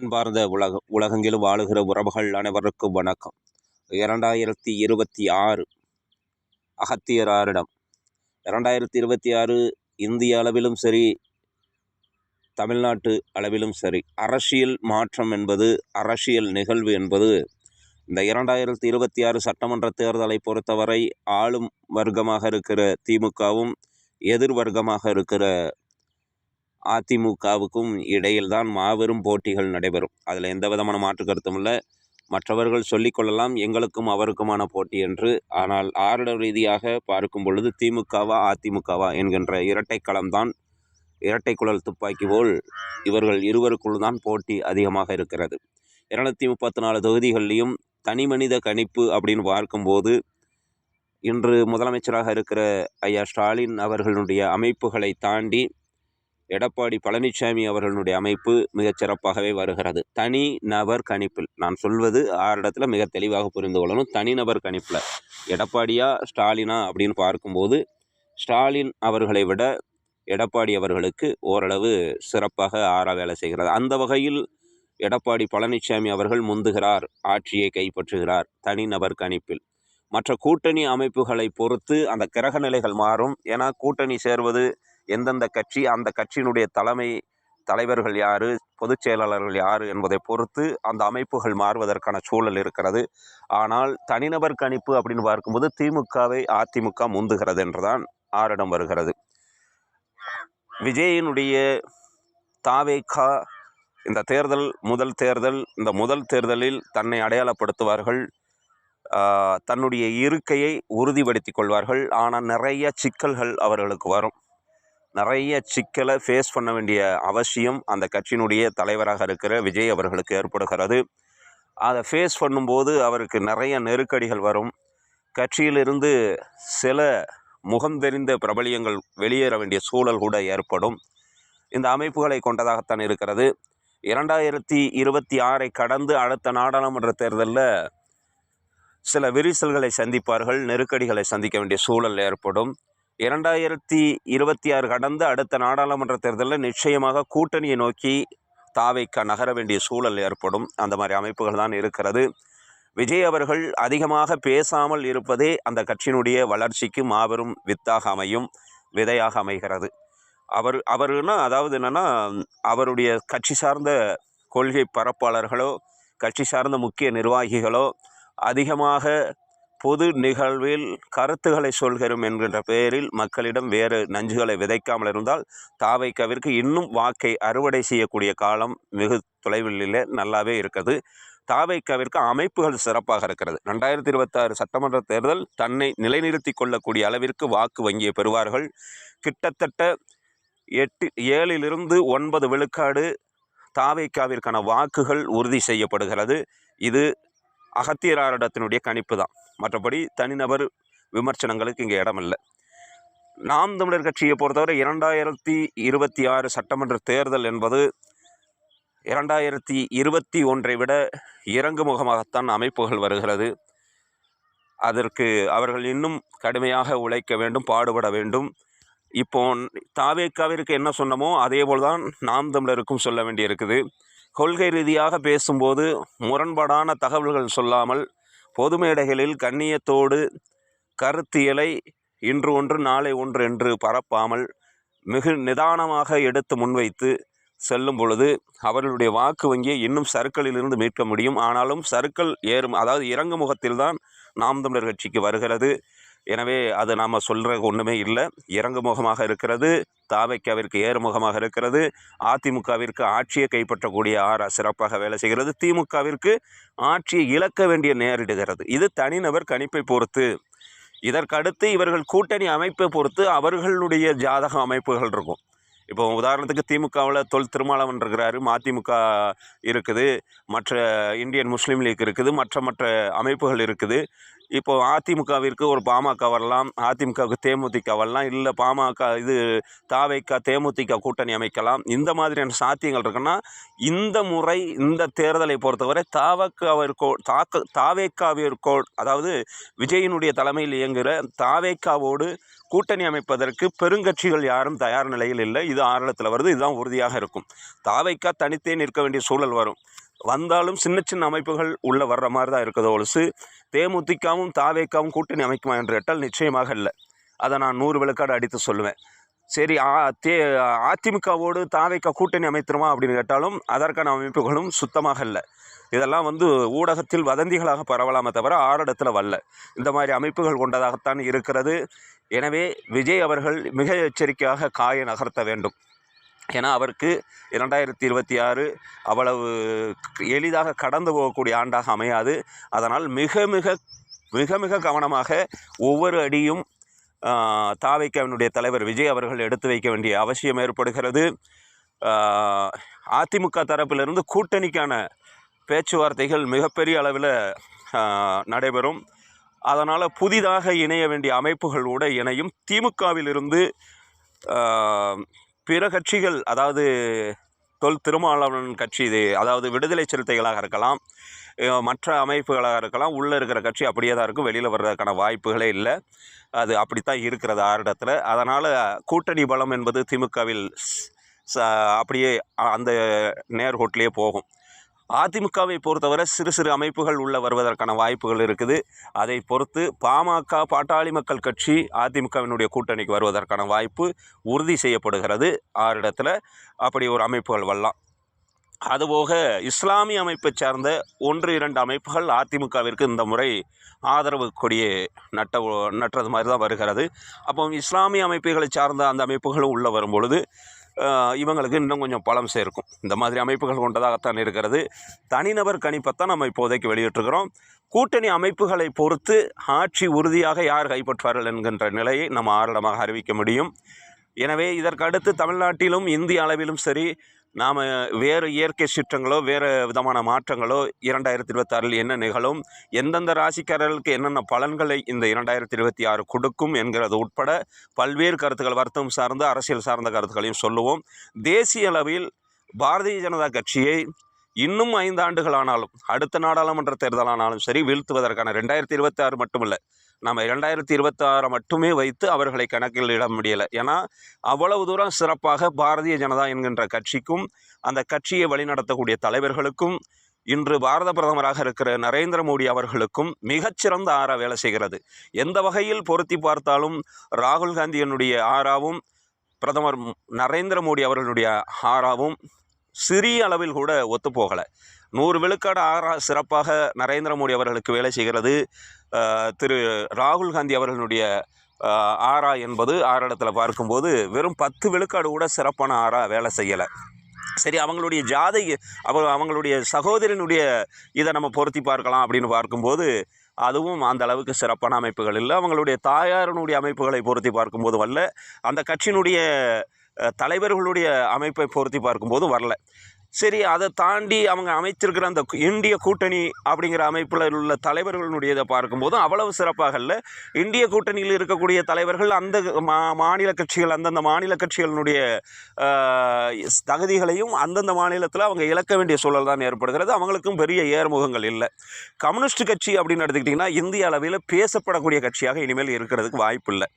அன்பார்ந்த உலக உலகெங்கிலும் வாழுகிற உறவுகள் அனைவருக்கும் வணக்கம். இரண்டாயிரத்தி இருபத்தி ஆறு அகத்தியராரிடம். இரண்டாயிரத்தி இருபத்தி ஆறு இந்திய அளவிலும் சரி தமிழ்நாட்டு அளவிலும் சரி அரசியல் மாற்றம் என்பது அரசியல் நிகழ்வு என்பது இந்த இரண்டாயிரத்தி இருபத்தி ஆறு சட்டமன்ற தேர்தலை பொறுத்தவரை ஆளும் வர்க்கமாக இருக்கிற திமுகவும் எதிர் வர்க்கமாக இருக்கிற அதிமுகவுக்கும் இடையில் தான் மாபெரும் போட்டிகள் நடைபெறும். அதில் எந்த விதமான மாற்று கருத்தும் இல்லை. மற்றவர்கள் சொல்லிக்கொள்ளலாம் எங்களுக்கும் அவருக்குமான போட்டி என்று. ஆனால் ஆருட ரீதியாக பார்க்கும் பொழுது திமுகவா அதிமுகவா என்கின்ற இரட்டை களம்தான் இரட்டை குழல் துப்பாக்கி போல் இவர்கள் இருவருக்குள் தான் போட்டி அதிகமாக இருக்கிறது. இருநூத்தி முப்பத்தி நாலு தொகுதிகளிலையும் தனி மனித கணிப்பு அப்படின்னு பார்க்கும்போது இன்று முதலமைச்சராக இருக்கிற ஐயா ஸ்டாலின் அவர்களுடைய அமைப்புகளை தாண்டி எடப்பாடி பழனிசாமி அவர்களுடைய அமைப்பு மிகச்சிறப்பாகவே வருகிறது. தனி நபர் கணிப்பில். நான் சொல்வது ஆரிடத்துல மிக தெளிவாக புரிந்து கொள்ளணும். தனிநபர் கணிப்பில். எடப்பாடியா ஸ்டாலினா அப்படின்னு பார்க்கும்போது ஸ்டாலின் அவர்களை விட எடப்பாடி அவர்களுக்கு ஓரளவு சிறப்பாக ஆறா வேலை செய்கிறது. அந்த வகையில் எடப்பாடி பழனிசாமி அவர்கள் முந்துகிறார் ஆட்சியை கைப்பற்றுகிறார் தனிநபர் கணிப்பில். மற்ற கூட்டணி அமைப்புகளை பொறுத்து அந்த கிரக நிலைகள் மாறும். ஏன்னா கூட்டணி சேர்வது எந்தெந்த கட்சி அந்த கட்சியினுடைய தலைமை தலைவர்கள் யார் பொதுச் செயலாளர்கள் யார் என்பதை பொறுத்து அந்த அமைப்புகள் மாறுவதற்கான சூழல் இருக்கிறது. ஆனால் தனிநபர் கணிப்பு அப்படின்னு பார்க்கும்போது திமுகவை அதிமுக முந்துகிறது என்றுதான் ஆரிடம் வருகிறது. விஜயினுடைய தாவேக்கா இந்த தேர்தல் முதல் தேர்தல் இந்த முதல் தேர்தலில் தன்னை அடையாளப்படுத்துவார்கள். தன்னுடைய இருக்கையை உறுதிப்படுத்திக் கொள்வார்கள். ஆனால் நிறைய சிக்கல்கள் அவர்களுக்கு வரும். நிறைய சிக்கலை ஃபேஸ் பண்ண வேண்டிய அவசியம் அந்த கட்சியினுடைய தலைவராக இருக்கிற விஜய் அவர்களுக்கு ஏற்படுகிறது. அதை ஃபேஸ் பண்ணும்போது அவருக்கு நிறைய நெருக்கடிகள் வரும். கட்சியிலிருந்து சில முகம் தெரிந்த பிரபலியங்கள் வெளியேற வேண்டிய சூழல் கூட ஏற்படும். இந்த அமைப்புகளை கொண்டதாகத்தான் இருக்கிறது. இரண்டாயிரத்தி இருபத்தி ஆறை கடந்து அடுத்த நாடாளுமன்ற தேர்தலில் சில விரிசல்களை சந்திப்பார்கள் நெருக்கடிகளை சந்திக்க வேண்டிய சூழல் ஏற்படும். இரண்டாயிரத்தி இருபத்தி ஆறு கடந்து அடுத்த நாடாளுமன்ற தேர்தலில் நிச்சயமாக கூட்டணியை நோக்கி தாவைக்க நகர வேண்டிய சூழல் ஏற்படும். அந்த மாதிரி அமைப்புகள் தான் இருக்கிறது. விஜய் அவர்கள் அதிகமாக பேசாமல் இருப்பதே அந்த கட்சியினுடைய வளர்ச்சிக்கு மாபெரும் வித்தாக அமையும் விதையாக அமைகிறது. அவர் அவருன்னா அதாவது என்னென்னா அவருடைய கட்சி சார்ந்த கொள்கை பரப்பாளர்களோ கட்சி சார்ந்த முக்கிய நிர்வாகிகளோ அதிகமாக பொது நிகழ்வில் கருத்துக்களை சொல்கிறோம் என்கின்ற பெயரில் மக்களிடம் வேறு நஞ்சுகளை விதைக்காமல் இருந்தால் தாவைக்கவிற்கு இன்னும் வாக்கை அறுவடை செய்யக்கூடிய காலம் வெகு தொலைவில் இல்லை நல்லாவே இருக்குது தாவைக்காவிற்கு அமைப்புகள் சிறப்பாக இருக்கிறது. ரெண்டாயிரத்தி இருபத்தாறு சட்டமன்ற தேர்தல் தன்னை நிலைநிறுத்தி கொள்ளக்கூடிய அளவிற்கு வாக்கு வங்கியை பெறுவார்கள். கிட்டத்தட்ட எட்டு ஏழிலிருந்து ஒன்பது விழுக்காடு தாவைக்காவிற்கான வாக்குகள் உறுதி செய்யப்படுகிறது. இது அகத்தியராரிடத்தினுடைய கணிப்பு தான். மற்றபடி தனிநபர் விமர்சனங்களுக்கு இங்கே இடமில்லை. நாம் தமிழர் கட்சியை பொறுத்தவரை இரண்டாயிரத்தி இருபத்தி ஆறு சட்டமன்ற தேர்தல் என்பது இரண்டாயிரத்தி இருபத்தி ஒன்றை விட இறங்கு முகமாகத்தான் அமைப்புகள் வருகிறது. அதற்கு அவர்கள் இன்னும் கடுமையாக உழைக்க வேண்டும் பாடுபட வேண்டும். இப்போ தாவேக்காவிற்கு என்ன சொன்னமோ அதே போல்தான் நாம் தமிழருக்கும் சொல்ல வேண்டியிருக்குது. கொள்கை ரீதியாக பேசும்போது முரண்பாடான தகவல்கள் சொல்லாமல் பொது மேடைகளில் கண்ணியத்தோடு கருத்தியலை இன்று ஒன்று நாளை ஒன்று என்று பரப்பாமல் மிகு நிதானமாக எடுத்து முன்வைத்து செல்லும் பொழுது அவர்களுடைய வாக்கு வங்கியை இன்னும் சருக்களிலிருந்து மீட்க முடியும். ஆனாலும் சருக்கள் ஏறும் அதாவது இறங்கு முகத்தில்தான் நாம் தமிழர் கட்சிக்கு வருகிறது. எனவே அது நாம் சொல்கிற ஒன்றுமே இல்லை. இறங்கு முகமாக இருக்கிறது தாவைக்காவிற்கு ஏறுமுகமாக இருக்கிறது அதிமுகவிற்கு ஆட்சியை கைப்பற்றக்கூடிய ஆறா சிறப்பாக வேலை செய்கிறது திமுகவிற்கு ஆட்சியை இழக்க வேண்டிய நேரிடுகிறது. இது தனிநபர் கணிப்பை பொறுத்து. இதற்கடுத்து இவர்கள் கூட்டணி அமைப்பை பொறுத்து அவர்களுடைய ஜாதக அமைப்புகள் இருக்கும். இப்போ உதாரணத்துக்கு திமுகவில் தொல் திருமாவளவன் இருக்கிறாரு மதிமுக இருக்குது மற்ற இந்தியன் முஸ்லீம் லீக் இருக்குது மற்ற மற்ற அமைப்புகள் இருக்குது. இப்போ அதிமுகவிற்கு ஒரு பாமக வரலாம் அதிமுகவுக்கு தேமுதிக வரலாம் இல்லை பாமக இது தாவைக்கா தேமுதிக கூட்டணி அமைக்கலாம். இந்த மாதிரியான சாத்தியங்கள் இருக்குன்னா இந்த முறை இந்த தேர்தலை பொறுத்தவரை தாவக்காவிற்கோ தாக்க தாவேக்காவிற்கோ அதாவது விஜயினுடைய தலைமையில் இயங்குகிற தாவேக்காவோடு கூட்டணி அமைப்பதற்கு பெருங்கட்சிகள் யாரும் தயார் நிலையில் இல்லை. இது ஆரலத்தில் வருது இதுதான் உறுதியாக இருக்கும். தாவைக்கா தனித்தே நிற்க வேண்டிய சூழல் வரும். வந்தாலும் சின்ன சின்ன அமைப்புகள் உள்ளே வர்ற மாதிரி தான் இருக்குதோ ஒழுசு தேமுதிகவும் தாவேக்காவும் கூட்டணி அமைக்குமா என்று கேட்டால் நிச்சயமாக இல்லை. அதை நான் நூறு விழுக்காடு அடித்து சொல்லுவேன். சரி ஆ தே அதிமுகவோடு தாவேக்கா கூட்டணி அமைத்துருமா அப்படின்னு கேட்டாலும் அதற்கான அமைப்புகளும் சுத்தமாக இல்லை. இதெல்லாம் வந்து ஊடகத்தில் வதந்திகளாக பரவலாமே தவிர ஆரிடத்தில் வரல. இந்த மாதிரி அமைப்புகள் கொண்டதாகத்தான் இருக்கிறது. எனவே விஜய் அவர்கள் மிக எச்சரிக்கையாக காயை நகர்த்த வேண்டும். ஏன்னா அவருக்கு இரண்டாயிரத்தி இருபத்தி ஆறு அவ்வளவு எளிதாக கடந்து போகக்கூடிய ஆண்டாக அமையாது. அதனால் மிக மிக மிக மிக கவனமாக ஒவ்வொரு அடியும் தாவைக்கவனுடைய தலைவர் விஜய் அவர்கள் எடுத்து வைக்க வேண்டிய அவசியம் ஏற்படுகிறது. அதிமுக தரப்பிலிருந்து கூட்டணிக்கான பேச்சுவார்த்தைகள் மிகப்பெரிய அளவில் நடைபெறும். அதனால் புதிதாக இணைய வேண்டிய அமைப்புகளோடு இணையும். திமுகவிலிருந்து பிற கட்சிகள் அதாவது தொல் திருமாவளவன் கட்சி இது அதாவது விடுதலை சிறுத்தைகளாக இருக்கலாம் மற்ற அமைப்புகளாக இருக்கலாம் உள்ளே இருக்கிற கட்சி அப்படியே தான் இருக்கும் வெளியில் வர்றதுக்கான வாய்ப்புகளே இல்லை. அது அப்படித்தான் இருக்கிறது ஆரிடத்தில் அதனால் கூட்டணி பலம் என்பது திமுகவில் ச அப்படியே அந்த நேர்கோட்டிலே போகும். அதிமுகவை பொறுத்தவரை சிறு சிறு அமைப்புகள் உள்ளே வருவதற்கான வாய்ப்புகள் இருக்குது. அதை பொறுத்து பாமக பாட்டாளி மக்கள் கட்சி அதிமுகவினுடைய கூட்டணிக்கு வருவதற்கான வாய்ப்பு உறுதி செய்யப்படுகிறது. ஆறிடத்தில் அப்படி ஒரு அமைப்புகள் வரலாம். அதுபோக இஸ்லாமிய அமைப்பை சார்ந்த ஒன்று இரண்டு அமைப்புகள் அதிமுகவிற்கு இந்த முறை ஆதரவு கொடியை நட்ட நட்டுறது மாதிரி தான் வருகிறது. அப்போ இஸ்லாமிய அமைப்புகளை சார்ந்த அந்த அமைப்புகளும் உள்ளே வரும் பொழுது இவங்களுக்கு இன்னும் கொஞ்சம் பலம் சேர்க்கும். இந்த மாதிரி அமைப்புகள் கொண்டதாகத்தான் இருக்கிறது. தனிநபர் கணிப்பைத்தான் நம்ம இப்போதைக்கு வெளியிட்டிருக்கிறோம். கூட்டணி அமைப்புகளை பொறுத்து ஆட்சி உறுதியாக யார் கைப்பற்றுவார்கள் என்கின்ற நிலையை நம்ம ஆரடமாக அறிவிக்க முடியும். எனவே இதற்கு அடுத்து தமிழ்நாட்டிலும் இந்திய அளவிலும் சரி நாம் வேறு இயற்கை சீற்றங்களோ வேறு விதமான மாற்றங்களோ இரண்டாயிரத்தி இருபத்தாறில் என்ன நிகழும் எந்தெந்த ராசிக்காரர்களுக்கு என்னென்ன பலன்களை இந்த இரண்டாயிரத்தி இருபத்தி ஆறு கொடுக்கும் என்கிறது உட்பட பல்வேறு கருத்துக்கள் வர்த்தகம் சார்ந்த அரசியல் சார்ந்த கருத்துக்களையும் சொல்லுவோம். தேசிய அளவில் பாரதிய ஜனதா கட்சியை இன்னும் ஐந்து ஆண்டுகள் ஆனாலும் அடுத்த நாடாளுமன்ற தேர்தலானாலும் சரி வீழ்த்துவதற்கான ரெண்டாயிரத்தி இருபத்தி ஆறு மட்டுமில்லை நம்ம இரண்டாயிரத்தி இருபத்தி மட்டுமே வைத்து அவர்களை கணக்கில் இட முடியலை. ஏன்னா அவ்வளவு தூரம் சிறப்பாக பாரதிய ஜனதா என்கின்ற கட்சிக்கும் அந்த கட்சியை வழிநடத்தக்கூடிய தலைவர்களுக்கும் இன்று பாரத பிரதமராக இருக்கிற நரேந்திர மோடி அவர்களுக்கும் மிகச்சிறந்த ஆறா வேலை செய்கிறது. எந்த வகையில் பொருத்தி பார்த்தாலும் ராகுல் காந்தியினுடைய ஆராவும் பிரதமர் நரேந்திர மோடி அவர்களுடைய ஆராவும் சிறிய அளவில் கூட ஒத்துப்போகலை. நூறு விழுக்காடு ஆறா சிறப்பாக நரேந்திர மோடி அவர்களுக்கு வேலை செய்கிறது. திரு ராகுல் காந்தி அவர்களுடைய ஆறா என்பது ஆறிடத்தில் பார்க்கும்போது வெறும் பத்து விழுக்காடு கூட சிறப்பான ஆறா வேலை செய்யலை. சரி அவங்களுடைய ஜாதை அவ அவங்களுடைய சகோதரனுடைய இதை நம்ம பொருத்தி பார்க்கலாம் அப்படின்னு பார்க்கும்போது அதுவும் அந்த அளவுக்கு சிறப்பான அமைப்புகள் இல்லை. அவங்களுடைய தாயாரினுடைய அமைப்புகளை பொருத்தி பார்க்கும்போது அல்ல. அந்த கட்சியினுடைய தலைவர்களுடைய அமைப்பை பொருத்தி பார்க்கும்போது வரல. சரி அதை தாண்டி அவங்க அமைச்சிருக்கிற அந்த இந்திய கூட்டணி அப்படிங்கிற அமைப்பில் உள்ள தலைவர்களுடைய இதை பார்க்கும்போது அவ்வளவு சிறப்பாக இல்லை. இந்திய கூட்டணியில் இருக்கக்கூடிய தலைவர்கள் அந்த மா மாநில கட்சிகள் அந்தந்த மாநில கட்சிகளினுடைய தகுதிகளையும் அந்தந்த மாநிலத்தில் அவங்க இழக்க வேண்டிய சூழல் தான் ஏற்படுகிறது. அவங்களுக்கும் பெரிய ஏறுமுகங்கள் இல்லை. கம்யூனிஸ்ட் கட்சி அப்படின்னு எடுத்துக்கிட்டிங்கன்னா இந்திய அளவில் பேசப்படக்கூடிய கட்சியாக இனிமேல் இருக்கிறதுக்கு வாய்ப்பு இல்லை.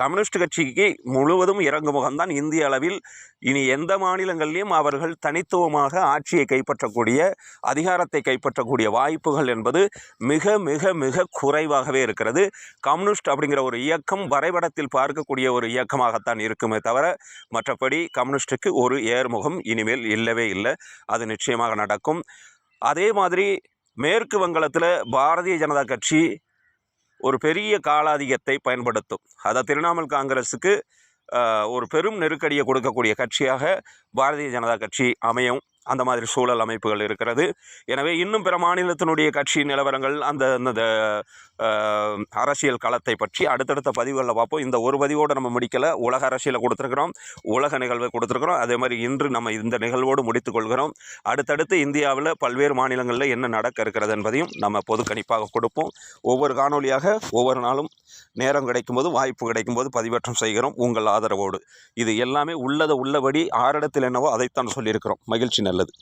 கம்யூனிஸ்ட் கட்சிக்கு முழுவதும் இறங்குமுகம் தான் இந்திய அளவில். இனி எந்த மாநிலங்களிலும் அவர்கள் தனித்துவம் மூலமாக ஆட்சியை கைப்பற்றக்கூடிய அதிகாரத்தை கைப்பற்றக்கூடிய வாய்ப்புகள் என்பது மிக மிக மிக குறைவாகவே இருக்கிறது. கம்யூனிஸ்ட் அப்படிங்கிற ஒரு இயக்கம் வரைபடத்தில் பார்க்கக்கூடிய ஒரு இயக்கமாகத்தான் இருக்குமே தவிர மற்றபடி கம்யூனிஸ்டுக்கு ஒரு ஏர்முகம் இனிமேல் இல்லவே இல்லை. அது நிச்சயமாக நடக்கும். அதே மாதிரி மேற்கு வங்காளத்தில் பாரதிய ஜனதா கட்சி ஒரு பெரிய காலாதிக்கத்தை பயன்படுத்தும். அதை திரிணாமுல் காங்கிரஸுக்கு ஒரு பெரும் நெருக்கடியை கொடுக்கக்கூடிய கட்சியாக பாரதிய ஜனதா கட்சி அமையும். அந்த மாதிரி சூழல் அமைப்புகள் இருக்கிறது. எனவே இன்னும் பிற மாநிலத்தினுடைய கட்சி நிலவரங்கள் அந்த அந்த அரசியல் களத்தை பற்றி அடுத்தடுத்த பதிவுகளில் பார்ப்போம். இந்த ஒரு பதிவோடு நம்ம முடிக்கலை. உலக அரசியலை கொடுத்துருக்குறோம். உலக நிகழ்வை கொடுத்துருக்குறோம். அதே மாதிரி இன்று நம்ம இந்த நிகழ்வோடு முடித்துக்கொள்கிறோம் அடுத்தடுத்து இந்தியாவில் பல்வேறு மாநிலங்களில் என்ன நடக்க இருக்கிறது என்பதையும் நம்ம பொது கணிப்பாக கொடுப்போம். ஒவ்வொரு காணொலியாக ஒவ்வொரு நாளும் நேரம் கிடைக்கும்போது வாய்ப்பு கிடைக்கும்போது பதிவேற்றம் செய்கிறோம். உங்கள் ஆதரவோடு. இது எல்லாமே உள்ளதை உள்ளபடி ஆரிடத்தில் என்னவோ அதைத்தான் சொல்லியிருக்கிறோம். மகிழ்ச்சி நல்லது.